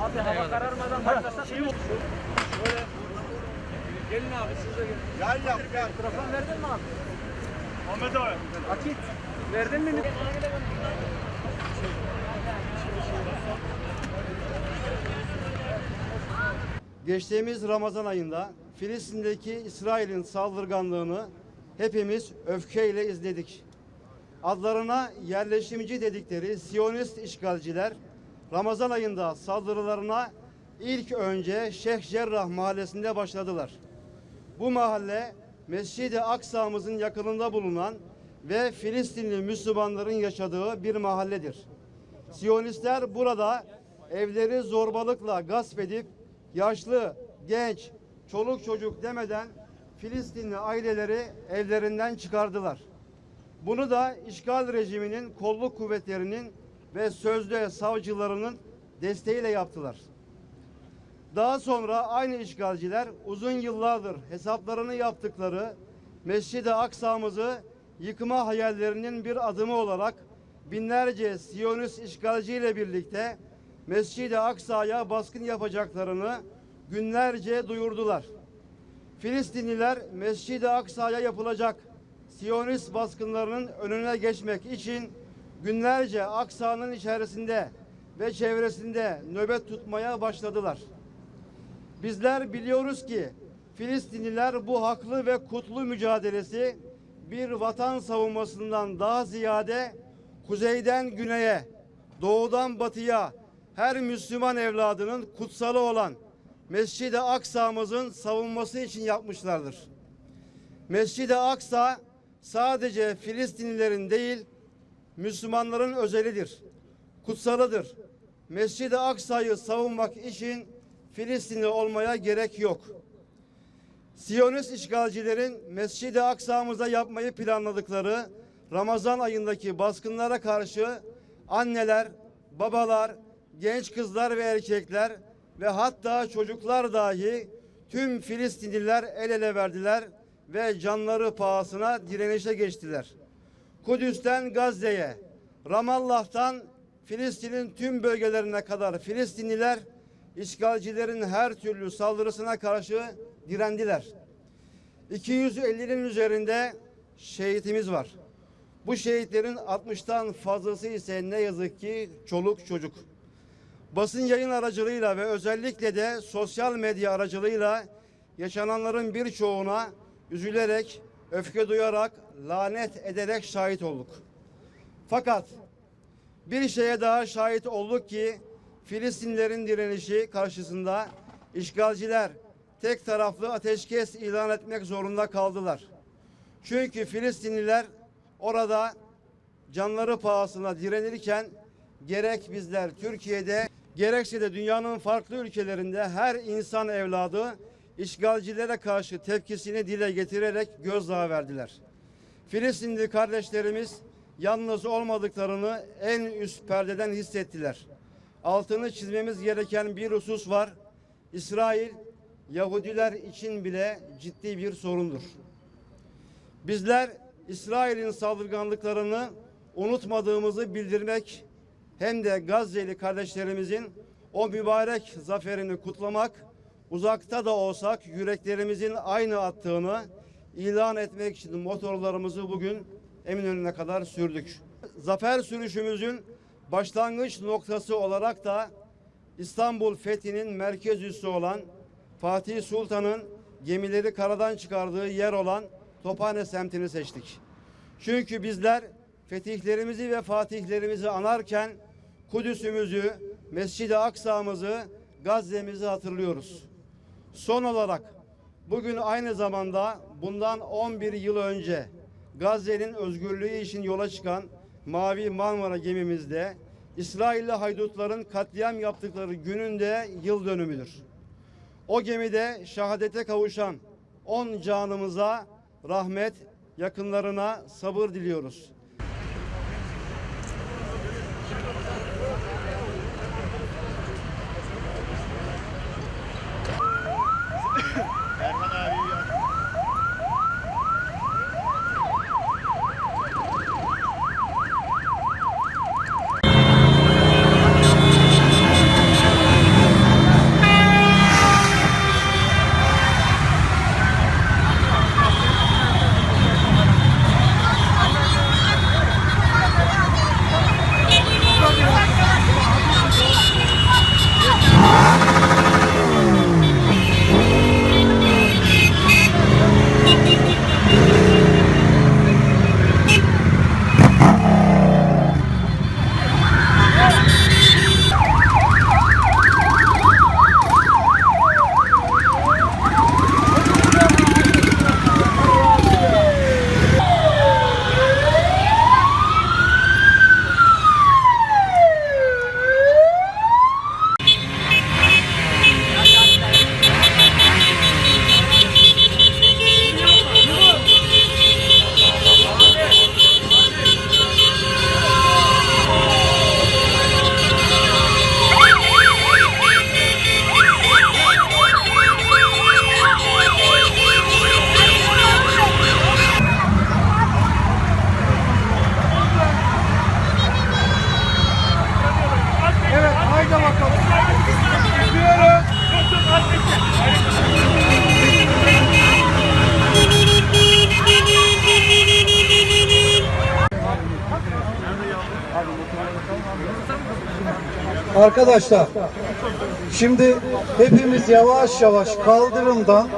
Abi hava kararmadan başlasak gelin abi siz de gelin. Gel yap gel. Mikrofon verdin mi abi? Ahmet abi. Akit verdin mi? Geçtiğimiz Ramazan ayında Filistin'deki İsrail'in saldırganlığını hepimiz öfkeyle izledik. Adlarına yerleşimci dedikleri Siyonist işgalciler Ramazan ayında saldırılarına ilk önce Şeyh Cerrah mahallesinde başladılar. Bu mahalle Mescid-i Aksa'mızın yakınında bulunan ve Filistinli Müslümanların yaşadığı bir mahalledir. Siyonistler burada evleri zorbalıkla gasp edip yaşlı, genç, çoluk çocuk demeden Filistinli aileleri evlerinden çıkardılar. Bunu da işgal rejiminin kolluk kuvvetlerinin ve sözde savcılarının desteğiyle yaptılar. Daha sonra aynı işgalciler uzun yıllardır hesaplarını yaptıkları Mescid-i Aksa'mızı yıkma hayallerinin bir adımı olarak binlerce Siyonist işgalciyle birlikte Mescid-i Aksa'ya baskın yapacaklarını günlerce duyurdular. Filistinliler Mescid-i Aksa'ya yapılacak Siyonist baskınlarının önüne geçmek için günlerce Aksa'nın içerisinde ve çevresinde nöbet tutmaya başladılar. Bizler biliyoruz ki Filistinliler bu haklı ve kutlu mücadelesi bir vatan savunmasından daha ziyade kuzeyden güneye, doğudan batıya her Müslüman evladının kutsalı olan Mescid-i Aksa'mızın savunması için yapmışlardır. Mescid-i Aksa sadece Filistinlilerin değil Müslümanların özelidir. Kutsalıdır. Mescid-i Aksa'yı savunmak için Filistinli olmaya gerek yok. Siyonist işgalcilerin Mescid-i Aksa'mıza yapmayı planladıkları Ramazan ayındaki baskınlara karşı anneler, babalar, genç kızlar ve erkekler ve hatta çocuklar dahi tüm Filistinliler el ele verdiler ve canları pahasına direnişe geçtiler. Kudüs'ten Gazze'ye, Ramallah'tan Filistin'in tüm bölgelerine kadar Filistinliler işgalcilerin her türlü saldırısına karşı direndiler. 250'nin üzerinde şehitimiz var. Bu şehitlerin 60'tan fazlası ise ne yazık ki çoluk çocuk. Basın yayın aracılığıyla ve özellikle de sosyal medya aracılığıyla yaşananların birçoğuna üzülerek, öfke duyarak, lanet ederek şahit olduk. Fakat bir şeye daha şahit olduk ki Filistinlerin direnişi karşısında işgalciler tek taraflı ateşkes ilan etmek zorunda kaldılar. Çünkü Filistinliler orada canları pahasına direnirken gerek bizler Türkiye'de gerekse de dünyanın farklı ülkelerinde her insan evladı işgalcilere karşı tepkisini dile getirerek gözdağı verdiler. Filistinli kardeşlerimiz yalnız olmadıklarını en üst perdeden hissettiler. Altını çizmemiz gereken bir husus var. İsrail Yahudiler için bile ciddi bir sorundur. Bizler İsrail'in saldırganlıklarını unutmadığımızı bildirmek hem de Gazze'li kardeşlerimizin o mübarek zaferini kutlamak, uzakta da olsak yüreklerimizin aynı attığını ilan etmek için motorlarımızı bugün Eminönü'ne kadar sürdük. Zafer sürüşümüzün başlangıç noktası olarak da İstanbul fethinin merkez üssü olan Fatih Sultan'ın gemileri karadan çıkardığı yer olan Tophane semtini seçtik. Çünkü bizler fetihlerimizi ve fatihlerimizi anarken Kudüs'ümüzü, Mescid-i Aksa'mızı, Gazze'mizi hatırlıyoruz. Son olarak bugün aynı zamanda bundan 11 yıl önce Gazze'nin özgürlüğü için yola çıkan Mavi Marmara gemimizde İsrailli haydutların katliam yaptıkları gününde yıl dönümüdür. O gemide şehadete kavuşan 10 canımıza rahmet, yakınlarına sabır diliyoruz. Arkadaşlar şimdi hepimiz yavaş yavaş kaldırımdan